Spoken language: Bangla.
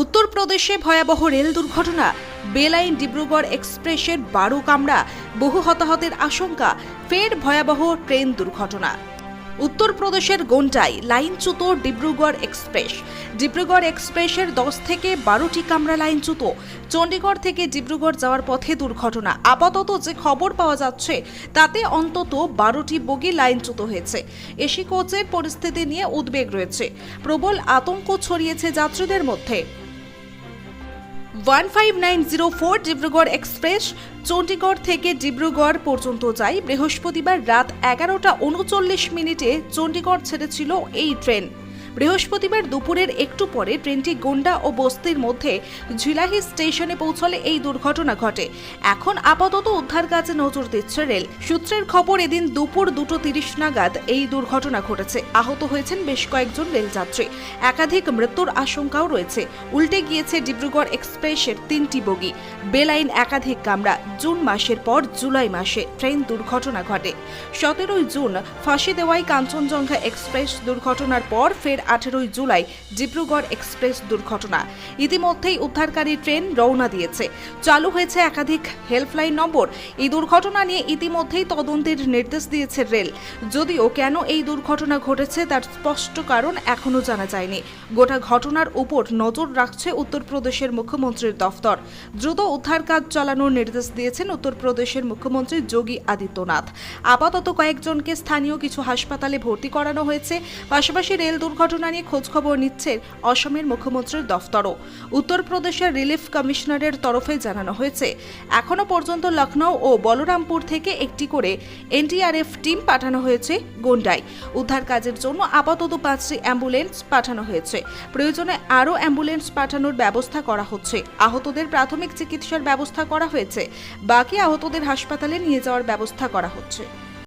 উত্তরপ্রদেশে ভয়াবহ রেল দুর্ঘটনা। বেলাইন ডিব্রুগড় এক্সপ্রেসের বারো কামড়া বহু হতাহতের আশঙ্কা, ফের ভয়াবহ ট্রেন দুর্ঘটনা। উত্তরপ্রদেশের গোন্টাই লাইনচ্যুত ডিব্রুগড় এক্সপ্রেস। ডিব্রুগড় এক্সপ্রেসের দশ থেকে বারোটি কামরা লাইনচ্যুত। চণ্ডীগড় থেকে ডিব্রুগড় যাওয়ার পথে দুর্ঘটনা। আপাতত যে খবর পাওয়া যাচ্ছে, তাতে অন্তত বারোটি বগি লাইনচ্যুত হয়েছে। এসি কোচের পরিস্থিতি নিয়ে উদ্বেগ রয়েছে। প্রবল আতঙ্ক ছড়িয়েছে যাত্রীদের মধ্যে। One five nine zero four Dibrugarh express Chandigarh থেকে ডিব্রুগড় পর্যন্ত যায়। বৃহস্পতিবার রাত এগারোটা উনচল্লিশ মিনিটে চণ্ডীগড় ছেড়েছিল এই ট্রেন। বৃহস্পতিবার দুপুরের একটু পরে ট্রেনটি গোন্ডা ও বস্তির মধ্যে ঝিলাহি স্টেশনে পৌঁছলে এই দুর্ঘটনা ঘটে। এখন আপাতত উদ্ধার কাজে নজর দিচ্ছে রেল। সূত্রের খবর, এদিন দুপুর দুটো তিরিশ নাগাদ এই দুর্ঘটনা ঘটেছে। আহত হয়েছেন বেশ কয়েকজন রেলযাত্রী। একাধিক মৃত্যুর আশঙ্কাও রয়েছে। উল্টে গিয়েছে ডিব্রুগড় এক্সপ্রেসের তিনটি বগি। বেলাইন একাধিক কামরা। জুন মাসের পর জুলাই মাসে ট্রেন দুর্ঘটনা ঘটে। সতেরোই জুন ফাঁসি দেওয়াই কাঞ্চনজঙ্ঘা এক্সপ্রেস দুর্ঘটনার পর ফের আঠেরোই জুলাই ডিব্রুগড় এক্সপ্রেস দুর্ঘটনা। ইতিমধ্যেই উদ্ধারকারী ট্রেন রওনা দিয়েছে। চালু হয়েছে একাধিক হেল্পলাইন নম্বর। এই দুর্ঘটনা নিয়ে ইতিমধ্যেই তদন্তের নির্দেশ দিয়েছে রেল। যদিও কেন এই দুর্ঘটনা ঘটেছে তার স্পষ্ট কারণ এখনও জানা যায়নি। গোটা ঘটনার উপর নজর রাখছে উত্তরপ্রদেশের মুখ্যমন্ত্রীর দফতর। দ্রুত উদ্ধার কাজ চালানোর নির্দেশ দিয়েছেন উত্তরপ্রদেশের মুখ্যমন্ত্রী যোগী আদিত্যনাথ। আপাতত কয়েকজনকে স্থানীয় কিছু হাসপাতালে ভর্তি করানো হয়েছে। পাশাপাশি রেল দুর্ঘটনা নিয়ে খোঁজখবর নিচ্ছে অসমের মুখ্যমন্ত্রীর দফতরও। উত্তরপ্রদেশের রিলিফ কমিশনারের তরফে জানানো হয়েছে এখনও পর্যন্ত লখনৌ ও বলরামপুর থেকে একটি করে এনডিআরএফ টিম পাঠানো হয়েছে গোন্ডায়। উদ্ধার কাজের জন্য আপাতত পাঁচটি অ্যাম্বুলেন্স পাঠানো হয়েছে। প্রয়োজনে আরও অ্যাম্বুলেন্স পাঠানোর ব্যবস্থা করা হচ্ছে। আহতদের প্রাথমিক চিকিৎসার ব্যবস্থা করা হয়েছে। বাকি আহতদের হাসপাতালে নিয়ে যাওয়ার ব্যবস্থা করা হচ্ছে।